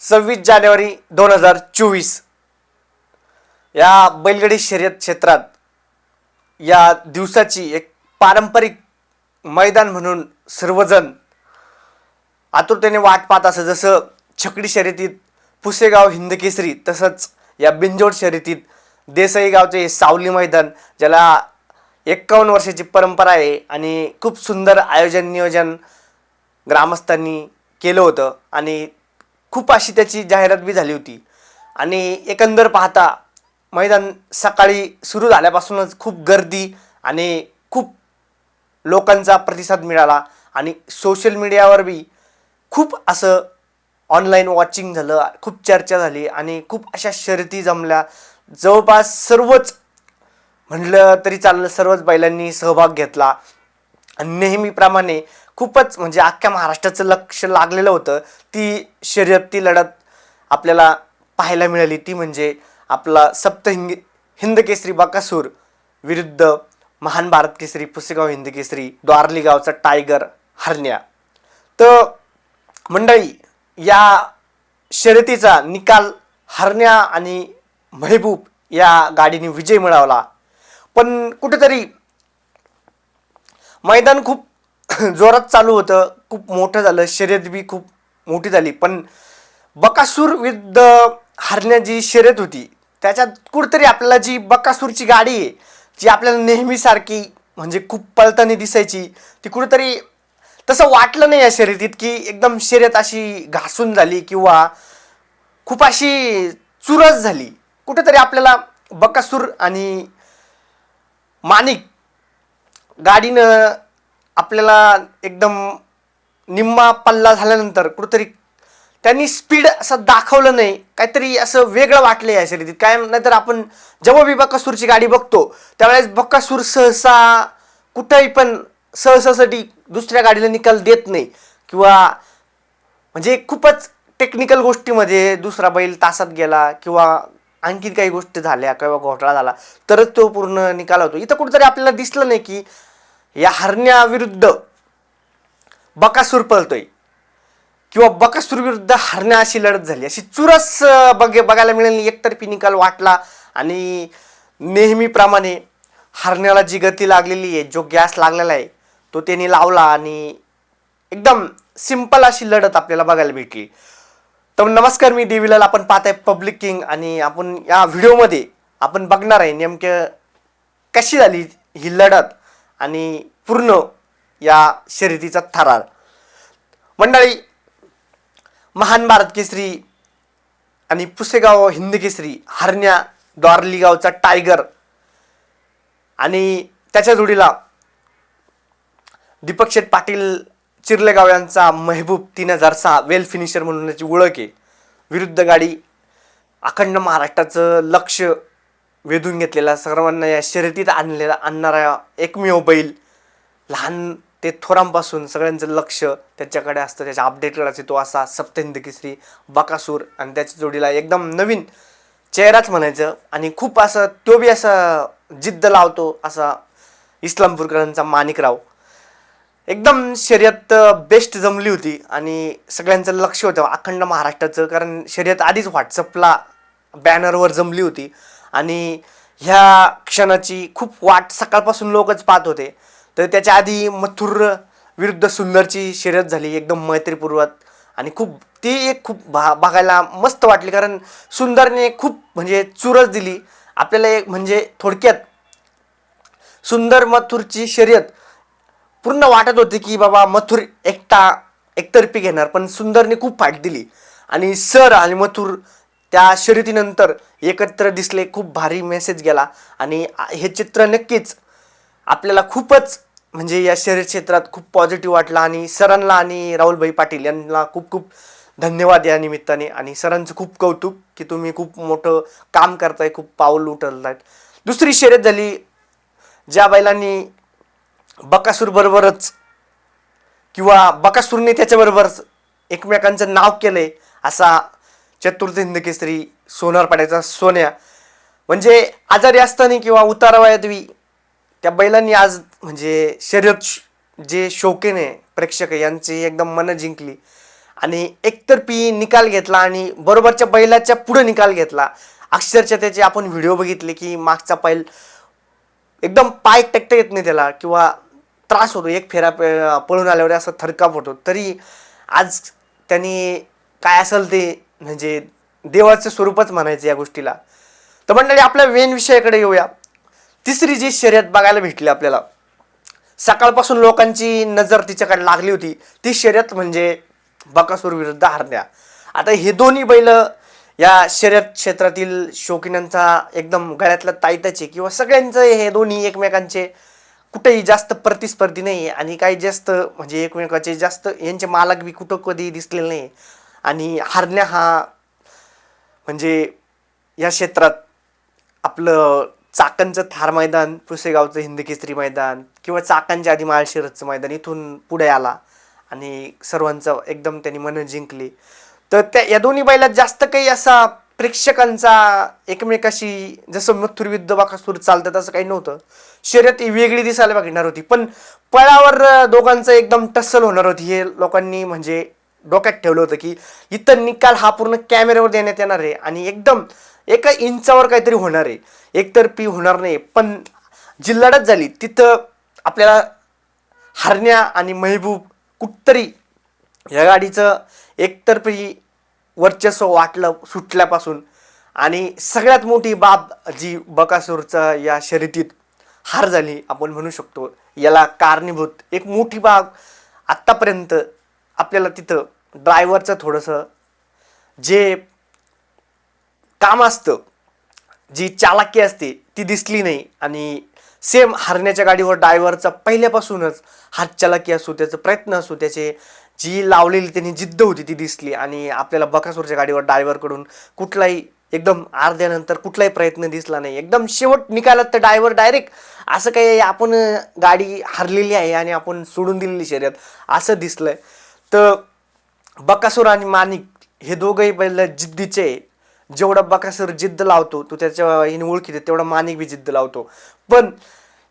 सव्वीस जानेवारी दोन हजार चोवीस. या बैलगाडी शर्यत क्षेत्रात या दिवसाची एक पारंपरिक मैदान म्हणून सर्वजण आतुरतेने वाट पाहत असं जसं छकडी शर्यतीत पुसेगाव हिंदकेसरी तसंच या बिंजोड शर्यतीत देसाई गावचे सावली मैदान ज्याला एक्कावन्न वर्षाची परंपरा आहे आणि खूप सुंदर आयोजन नियोजन ग्रामस्थांनी केलं होतं. आणि खूप अशी त्याची जाहिरात बी झाली होती. आणि एकंदर पाहता मैदान सकाळी सुरू झाल्यापासूनच खूप गर्दी आणि खूप लोकांचा प्रतिसाद मिळाला आणि सोशल मीडियावर बी खूप असं ऑनलाईन वॉचिंग झालं खूप चर्चा झाली आणि खूप अशा शर्यती जमल्या. जवळपास सर्वच म्हणलं तरी चाललं सर्वच बैलांनी सहभाग घेतला. नेहमीप्रमाणे खूपच म्हणजे अख्ख्या महाराष्ट्राचं लक्ष लागलेलं होतं. ती शर्यत ती लढत आपल्याला पाहायला मिळाली. ती म्हणजे आपला सप्त हिंग हिंद केसरी बकासूर विरुद्ध महान भारत केसरी पुसेगाव हिंद केसरी द्वारली गावचा टायगर हरण्या. तर मंडळी या शर्यतीचा निकाल हरण्या आणि महबूब या गाडीने विजय मिळवला. पण कुठेतरी मैदान खूप जोरात चालू होतं. खूप मोठं झालं. शर्यत बी खूप मोठी झाली. पण बकासूर विरुद्ध हरण्या जी शर्यत होती त्याच्यात कुठतरी आपल्याला जी बकासूरची गाडी आहे जी आपल्याला नेहमीसारखी म्हणजे खूप पळताना दिसायची ती कुठेतरी तसं वाटलं नाही या शर्यतीत की एकदम शर्यत अशी घासून झाली किंवा खूप अशी चुरस झाली. कुठेतरी आपल्याला बकासूर आणि माणिक गाडीनं आपल्याला एकदम निम्मा पल्ला झाल्यानंतर कुठंतरी त्यांनी स्पीड असं दाखवलं नाही. काहीतरी असं वेगळं वाटलं या शर्यतीत. काय नाहीतर आपण जेव्हा बी बक्कासूरची गाडी बघतो त्यावेळेस बक्कासूर सहसा कुठंही पण सहसासाठी दुसऱ्या गाडीला निकाल देत नाही. किंवा म्हणजे खूपच टेक्निकल गोष्टीमध्ये दुसरा बैल तासात गेला किंवा आणखी काही गोष्टी झाल्या किंवा घोटाळा झाला तरच तो पूर्ण निकाल होतो. इथं कुठंतरी आपल्याला दिसलं नाही की या हरण्याविरुद्ध बकासूर पळतोय. किंवा बकासूर विरुद्ध हरण्या अशी लढत झाली. अशी चुरस बघे बघ बघायला मिळेल. एकतर्फी निकाल वाटला आणि नेहमीप्रमाणे हरण्याला जी गती लागलेली आहे जो गॅस लागलेला आहे तो त्यांनी लावला आणि एकदम सिंपल अशी लढत आपल्याला बघायला भेटली. तर नमस्कार मी देवीलाल आपण पाहताय पब्लिक किंग आणि आपण या व्हिडिओमध्ये आपण बघणार आहे नेमकं कशी झाली ही लढत. आणि पूर्ण या शर्यतीचा थरार. मंडळी महान भारत केसरी आणि पुसेगाव हिंद केसरी हरण्या द्वारलीगावचा टायगर आणि त्याच्या जोडीला दीपक शेठ पाटील चिरलेगाव यांचा महबूब तीन हजार सहा वेल फिनिशर म्हणून त्याची ओळख आहे. विरुद्ध गाडी अखंड महाराष्ट्राचं लक्ष वेधून घेतलेला सर्वांना या शर्यतीत आणलेला आणणारा एकमेव बैल. लहान ते थोरांपासून सगळ्यांचं लक्ष त्याच्याकडे असतं. त्याच्या अपडेटकडे असते तो असा सप्तहिंद केसरी बकासूर आणि त्याच्या जोडीला एकदम नवीन चेहराच म्हणायचं. आणि खूप असं तो बी असा जिद्द लावतो असा इस्लामपूरकरांचा माणिकराव. एकदम शर्यत बेस्ट जमली होती आणि सगळ्यांचं लक्ष होतं अखंड महाराष्ट्राचं कारण शर्यत आधीच व्हॉट्सअपला बॅनरवर जमली होती. आणि ह्या क्षणाची खूप वाट सकाळपासून लोकच पाहत होते. तर त्याच्या आधी मथुर विरुद्ध सुंदरची शर्यत झाली एकदम मैत्रीपूर्वक. आणि खूप ती एक खूप भा बघायला मस्त वाटली कारण सुंदरने खूप म्हणजे चुरस दिली. आपल्याला एक म्हणजे थोडक्यात सुंदर मथुरची शर्यत पूर्ण वाटत होती की बाबा मथुर एकटा एकतर्फी घेणार पण सुंदरने खूप फाट दिली. आणि सर आणि मथुर त्या शर्यतीनंतर एकत्र दिसले खूप भारी मेसेज गेला. आणि हे चित्र नक्कीच आपल्याला खूपच म्हणजे या शर्यत क्षेत्रात खूप पॉझिटिव्ह वाटलं आणि सरांना आणि राहुलभाई पाटील यांना खूप खूप धन्यवाद या निमित्ताने. आणि सरांचं खूप कौतुक की तुम्ही खूप मोठं काम करताय खूप पाऊल उचलतायत. दुसरी शर्यत झाली ज्या बैलांनी बकासूरबरोबरच किंवा बकासूरने त्याच्याबरोबरच एकमेकांचं नाव केलंय असा चतुर्थ हिंद केसरी सोनारपाड्याचा सोन्या. म्हणजे आजारी असताना किंवा उतारावयातवी त्या बैलांनी आज म्हणजे शर्यत जे शौकीन आहे प्रेक्षक यांची एकदम मनं जिंकली. आणि एकतर्फी निकाल घेतला आणि बरोबरच्या बैलाच्या पुढं निकाल घेतला. अक्षरशः त्याचे आपण व्हिडिओ बघितले की मागचा बैल एकदम पाय टेकता येत नाही त्याला किंवा त्रास होतो एक फेरा प- पळून आल्यावर असं थरकाप होतो. तरी आज त्यांनी काय असेल ते म्हणजे देवाचं स्वरूपच म्हणायचं या गोष्टीला. तर मंडळी आपल्या वेन विषयाकडे येऊया. तिसरी जी शर्यत बघायला भेटली आपल्याला. सकाळपासून लोकांची नजर तिच्याकडे लागली होती. ती शर्यत म्हणजे बकासूर विरुद्ध हरण्या. आता हे दोन्ही बैल या शर्यत क्षेत्रातील शौकीनांचा एकदम गळ्यातला ताईताचे किंवा सगळ्यांचं हे दोन्ही एकमेकांचे कुठेही जास्त प्रतिस्पर्धी नाही आणि काही जास्त म्हणजे एकमेकाचे जास्त यांचे मालक बी कुठं कधी दिसलेले नाही. आणि हरण्या हा म्हणजे या क्षेत्रात आपलं चाकणचं थार मैदान पुसेगावचं हिंद केसरी मैदान किंवा चाकणच्या आधी माळशिरसचं मैदान इथून पुढे आला आणि सर्वांचं एकदम त्यांनी मनं जिंकली. तर त्या या दोन्ही बैलात जास्त काही असा प्रेक्षकांचा एकमेकाशी जसं मथुर युद्ध बाकासूर चालतं तसं काही नव्हतं. शर्यत ही वेगळी दिसायला बघणार होती. पण पळावर दोघांचं एकदम टस्सल होणार होती हे लोकांनी म्हणजे डोक्यात ठेवलं होतं की इथं निकाल हा पूर्ण कॅमेऱ्यावर देण्यात येणार आहे आणि एकदम एका इंचावर काहीतरी होणार आहे. एकतर्फी होणार नाही पण जी लढत झाली तिथं आपल्याला हरण्या आणि महबूब कुठतरी या गाडीचं एकतर्फी वर्चस्व वाटलं सुटल्यापासून. आणि सगळ्यात मोठी बाब जी बकासूरचा या शर्यतीत हार झाली आपण म्हणू शकतो याला कारणीभूत. एक मोठी बाब आत्तापर्यंत आपल्याला तिथं ड्रायव्हरचं थोडंसं जे काम असतं जी चालाकी असते ती दिसली नाही. आणि सेम हरण्याच्या गाडीवर ड्रायव्हरचा पहिल्यापासूनच हात चालाकी असो त्याचा प्रयत्न असो त्याचे जी लावलेली त्यांनी जिद्द होती ती दिसली. आणि आपल्याला बकासूरच्या गाडीवर ड्रायव्हरकडून कुठलाही एकदम अर्ध्यानंतर कुठलाही प्रयत्न दिसला नाही. एकदम शेवट निकालात तर ड्रायव्हर डायरेक्ट असं काही आपण गाडी हरलेली आहे आणि आपण सोडून दिलेली शर्यत असं दिसलं आहे तर बकासूर आणि माणिक हे दोघंही बैल जिद्दीचे जेवढा बकासूर जिद्द लावतो तो त्याच्या हिने ओळखीते तेवढा माणिक बी जिद्द लावतो. पण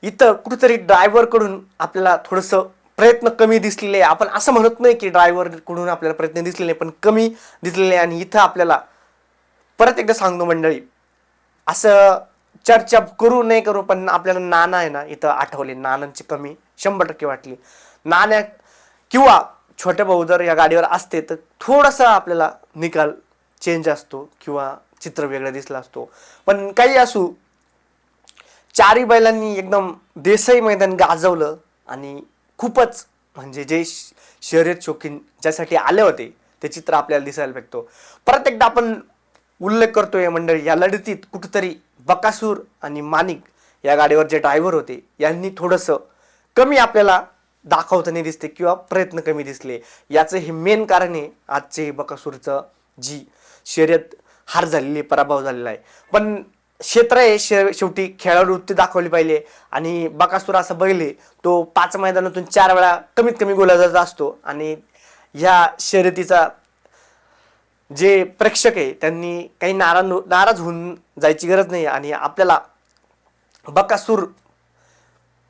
इथं कुठेतरी ड्रायव्हरकडून आपल्याला थोडंसं प्रयत्न कमी दिसलेले आहे. आपण असं म्हणत नाही की ड्रायव्हरकडून आपल्याला प्रयत्न दिसलेले नाही पण कमी दिसलेले आणि इथं आपल्याला परत एकदा सांगतो मंडळी असं चर्चा करू नाही करू पण आपल्याला नाना आहे ना इथं आठवले. नानांची कमी शंभर टक्के वाटली. नाण्या किंवा छोटे भाऊ जर या गाडीवर असते तर थोडासा आपल्याला निकाल चेंज असतो किंवा चित्र वेगळं दिसला असतो. पण काही असू चारही बैलांनी एकदम देसाई मैदान गाजवलं आणि खूपच म्हणजे जे श- शर्यत शौकीन ज्यासाठी आले होते ते चित्र आपल्याला दिसायला भेटतो. परत एकदा आपण उल्लेख करतो या मंडळी या लढतीत कुठंतरी बकासूर आणि माणिक या गाडीवर जे ड्रायव्हर होते यांनी थोडंसं कमी आपल्याला दाखवताना दिसते किंवा प्रयत्न कमी दिसले. याचं हे मेन कारण आहे आजचे हे बकासूरचं जी शर्यत हार झालेली आहे, पराभव झालेला आहे. पण क्षेत्र आहे शे शेवटी खेळाडू वृत्ती दाखवली पाहिजे. आणि बकासूर असा बघले तो पाच मैदानातून चार वेळा कमीत कमी गोला जात असतो. आणि ह्या शर्यतीचा जे प्रेक्षक आहे त्यांनी काही नाराज नाराज होऊन जायची गरज नाही. आणि आपल्याला बकासूर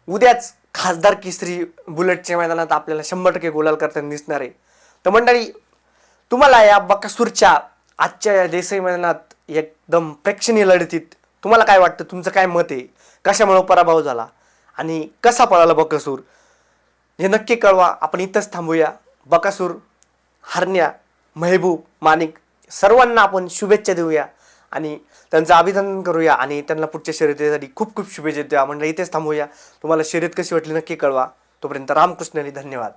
उद्याच खासदार केसरी बुलेटच्या मैदानात आपल्याला शंभर टक्के गोलाल करताना दिसणार आहे. तर मंडळी तुम्हाला या बकासूरच्या आजच्या या देसाई मैदानात एकदम प्रेक्षणीय लढतीत तुम्हाला काय वाटतं? तुमचं काय मत आहे? कशामुळं पराभव झाला? आणि कसा पळाला बकासूर? हे नक्की कळवा. आपण इथंच थांबूया. बकासूर हरण्या महबूब माणिक सर्वांना आपण शुभेच्छा देऊया. आणि त्यांचं अभिनंदन करूया आणि त्यांना पुढच्या शर्यतीसाठी खूप खूप शुभेच्छा द्या म्हणजे इथेच थांबूया. तुम्हाला शर्यत कशी वाटली नक्की कळवा. तोपर्यंत रामकृष्णाने धन्यवाद.